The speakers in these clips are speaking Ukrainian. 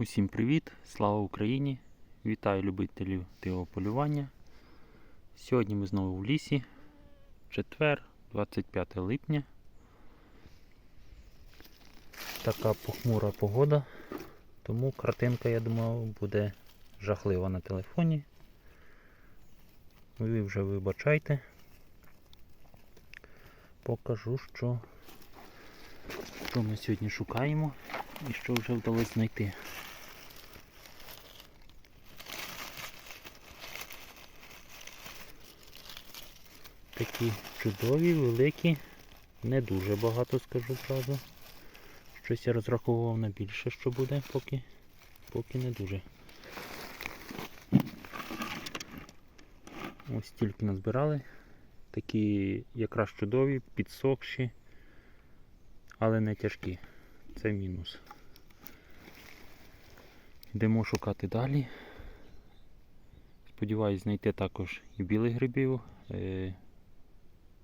Усім привіт! Слава Україні! Вітаю любителів тивого полювання. Сьогодні ми знову в лісі. Четвер, 25 липня. Така похмура погода, тому картинка, я думав, буде жахлива на телефоні. Ви вже вибачайте. Покажу, що, що ми сьогодні шукаємо і що вже вдалося знайти. Такі чудові, великі, не дуже багато скажу зразу. Щось я розраховував на більше, що буде, поки, поки не дуже. Ось тільки назбирали. Такі якраз чудові, підсохші, але не тяжкі. Це мінус. Йдемо шукати далі. Сподіваюсь знайти також і білих грибів.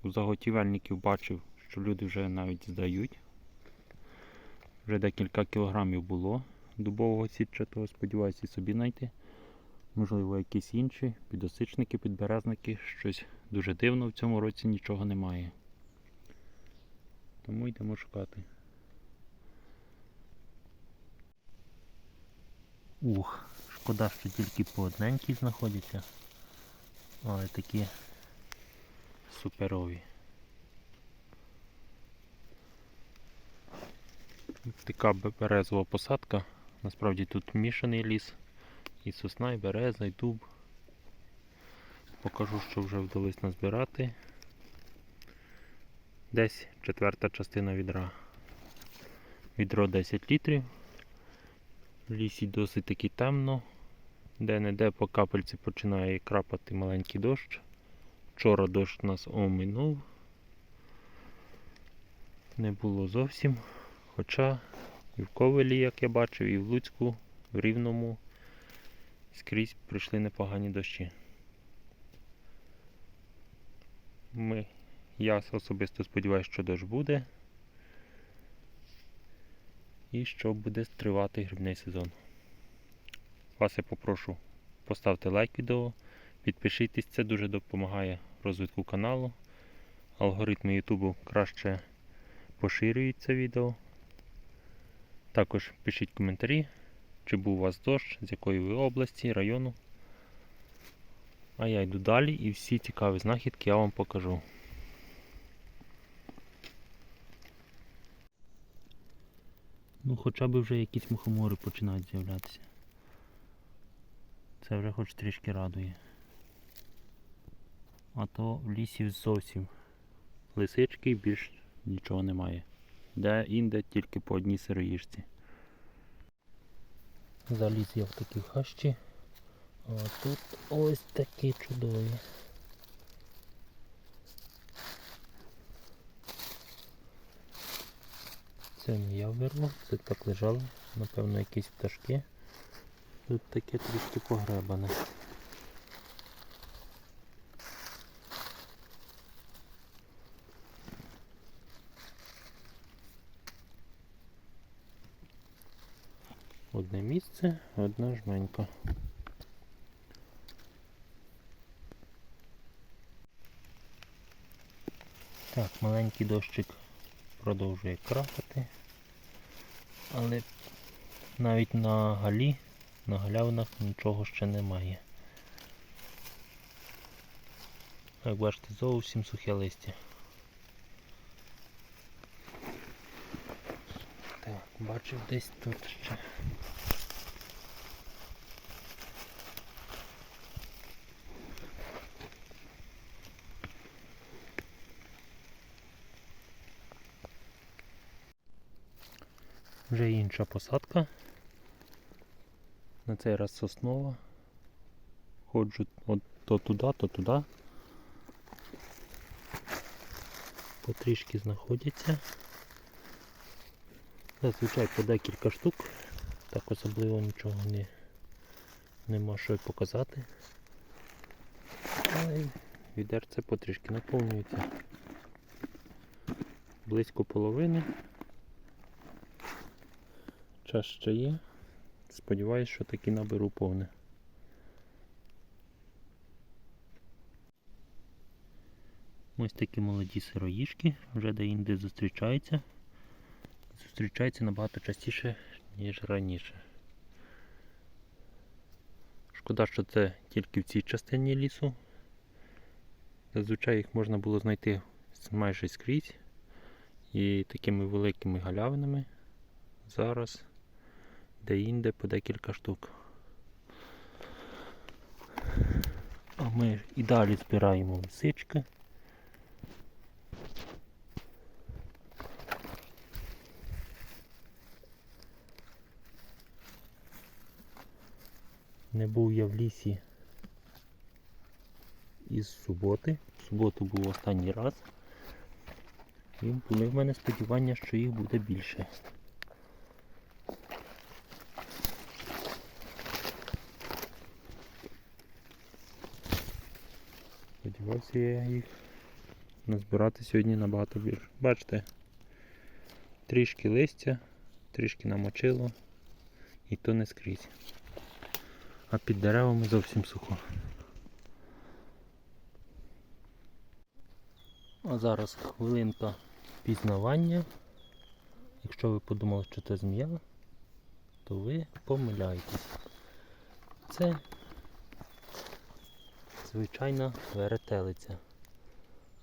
У заготівельників бачив, що люди вже навіть здають. Вже декілька кілограмів було дубового сітчатого, сподіваюся собі знайти. Можливо, якісь інші, підосичники, підберезники, щось дуже дивно в цьому році нічого немає. Тому йдемо шукати. Ух, шкода, що тільки по одненькій знаходяться, але такі суперові. Така березова посадка. Насправді тут мішаний ліс. І сосна, і береза, і дуб. Покажу, що вже вдалося назбирати. Десь четверта частина відра. Відро 10 літрів. В лісі досить таки темно. Де-не-де по капельці починає крапати маленький дощ. Вчора дощ нас оминув. Не було зовсім. Хоча і в Ковелі, як я бачив, і в Луцьку, в Рівному скрізь прийшли непогані дощі. Ми, я особисто сподіваюся, що дощ буде. І що буде тривати грибний сезон. Вас я попрошу поставте лайк відео, підпишіться, це дуже допомагає розвитку каналу. Алгоритми Ютубу краще поширюють це відео. Також пишіть коментарі, чи був у вас дощ, з якої ви області, району. А я йду далі і всі цікаві знахідки я вам покажу. Ну хоча б вже якісь мухомори починають з'являтися. Це вже хоч трішки радує. А то в лісі зовсім лисички більш нічого немає. Де інде тільки по одній сироїжці. Заліз я в такі хащі. А тут ось такі чудові. Це не я вирвав, це так лежало, напевно якісь пташки. Тут таке трішки погребане. Одне місце, одна жменька. Так, маленький дощик продовжує крапати, але навіть на галі, на галявинах нічого ще немає. Як бачите, зовсім сухе листя. Так, бачив десь тут ще. Вже інша посадка. На цей раз соснова. Ходжу от то туди, то туди. Потрішки знаходяться. Зазвичай по декілька штук. Так особливо нічого не, нема що показати. Але відерце потрішки наповнюється. Близько половини. Час ще є. Сподіваюсь, що таки наберу повне. Ось такі молоді сироїшки, вже де-інде зустрічаються. Зустрічаються набагато частіше, ніж раніше. Шкода, що це тільки в цій частині лісу. Зазвичай їх можна було знайти майже скрізь. І такими великими галявинами зараз де-інде по декілька штук. А ми і далі збираємо лисички. Не був я в лісі із суботи. В суботу був останній раз. І були в мене сподівання, що їх буде більше. Сподівався я їх назбирати сьогодні набагато більше. Бачите, трішки листя, трішки намочило, і то не скрізь. А під деревами зовсім сухо. А зараз хвилинка пізнавання. Якщо ви подумали, що це змія, то ви помиляєтесь. Це звичайна веретелиця.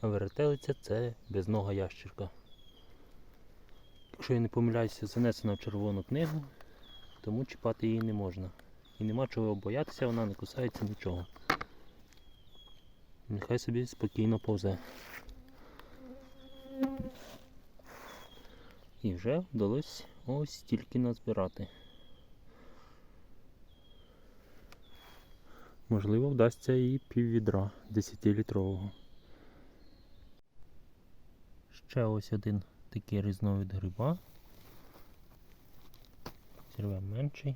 А веретелиця це безнога ящерка. Якщо я не помиляюся, занесена в червону книгу, тому чіпати її не можна. І нема чого боятися, вона не кусається нічого. Нехай собі спокійно повзе. І вже вдалося ось стільки назбирати. Можливо, вдасться і піввідра 10-літрового. Ще ось один такий різновид гриба. Зірвемо менший.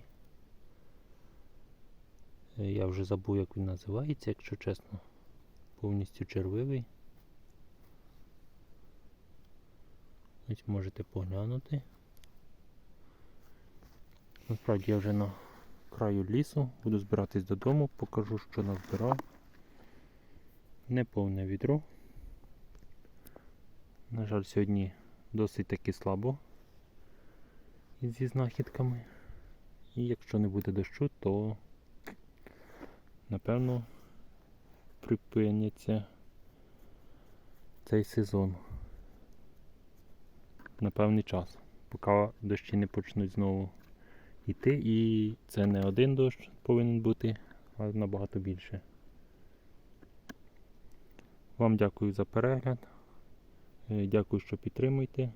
Я вже забув, як він називається, якщо чесно. Повністю червивий. Ось можете поглянути. Насправді я вже на краю лісу, буду збиратись додому, покажу, що назбирав. Неповне відро. На жаль, сьогодні досить таки слабо зі знахідками. І якщо не буде дощу, то напевно припиняться цей сезон на певний час, поки дощі не почнуть знову йти. І це не один дощ повинен бути, а набагато більше. Вам дякую за перегляд. Е, Дякую, що підтримуєте.